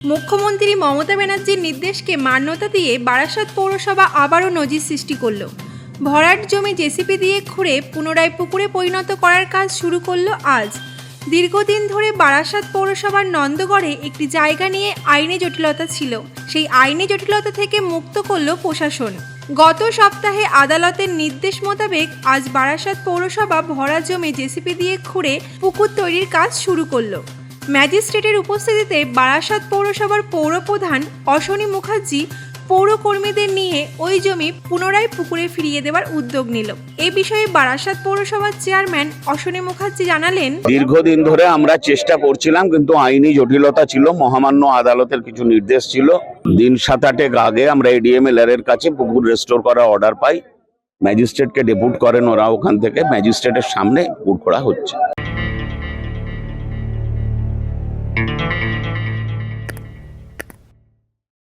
মুখ্যমন্ত্রী মমতা ব্যানার্জির নির্দেশকে মান্যতা দিয়ে বারাসাত পৌরসভা আবারও নজির সৃষ্টি করল। ভরাট জমি জেসিপি দিয়ে খুঁড়ে পুনরায় পুকুরে পরিণত করার কাজ শুরু করল আজ। দীর্ঘদিন ধরে বারাসাত পৌরসভার নন্দগড়ে একটি জায়গা নিয়ে আইনি জটিলতা ছিল। সেই আইনি জটিলতা থেকে মুক্ত করল প্রশাসন। গত সপ্তাহে আদালতের নির্দেশ মোতাবেক আজ বারাসাত পৌরসভা ভরা জমি জেসিপি দিয়ে খুঁড়ে পুকুর তৈরির কাজ শুরু করল। ম্যাজিস্ট্রেটের উপস্থিতিতে বারাসাত পৌরসভার পৌরপ্রধান অশ্বনী মুখার্জি পৌরকর্মীদের নিয়ে ওই জমি পুনরায় পুকুরে ফিরিয়ে দেওয়ার উদ্যোগ নিল। এ বিষয়ে বারাসাত পৌরসভার চেয়ারম্যান অশ্বনী মুখার্জি জানালেন, দীর্ঘদিন ধরে আমরা চেষ্টা করছিলাম, কিন্তু আইনি জটিলতা ছিল, মহামান্য আদালতের কিছু নির্দেশ ছিল। দিন সাত আটেক আগে আমরা এডিএমএল এর কাছে পুকুর রেস্টোর করার অর্ডার পাই। ম্যাজিস্ট্রেটকে ডেপুট করেন ওরা ওখান থেকে। ম্যাজিস্ট্রেটের সামনে পুকুর করা হচ্ছে। Música